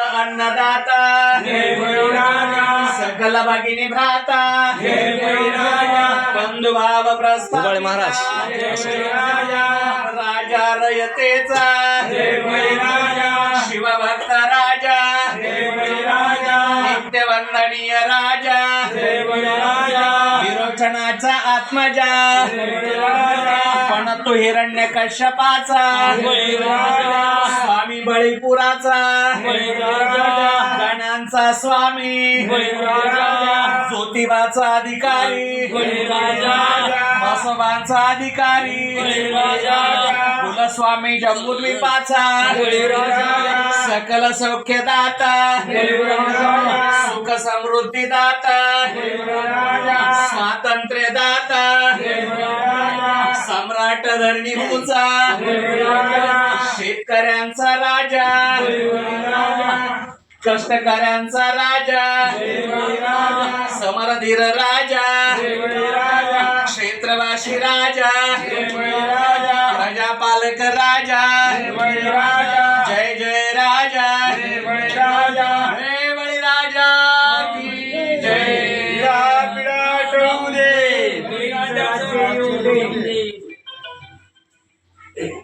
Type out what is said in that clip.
अन्नदाता। सकल भगिनी भ्राता। बंधुभाव प्रस्ताव महाराज. राजा। रयतेचा। शिवभक्त राजा। नित्यवंदनीय राजा। विरोचनाचा आत्मजा। पण तो हिरण्य कश्यपाचा बळीपुराचा गणांचा स्वामी. ज्योतिबाचा अधिकारी. बसवांचा अधिकारी. कुलस्वामी जम्बूद्वीपाचा. सकल सौख्यदाता. बळीराजा सुख समृद्धी दाता स्वातंत्र्य दाता सम्राट धरणीपूचा शेतकऱ्यांचा कष्टकऱ्यांचा राजा. समरधीर राजा. क्षेत्रवासी राजा. प्रजापालक राजा. जय जय राजा. जय.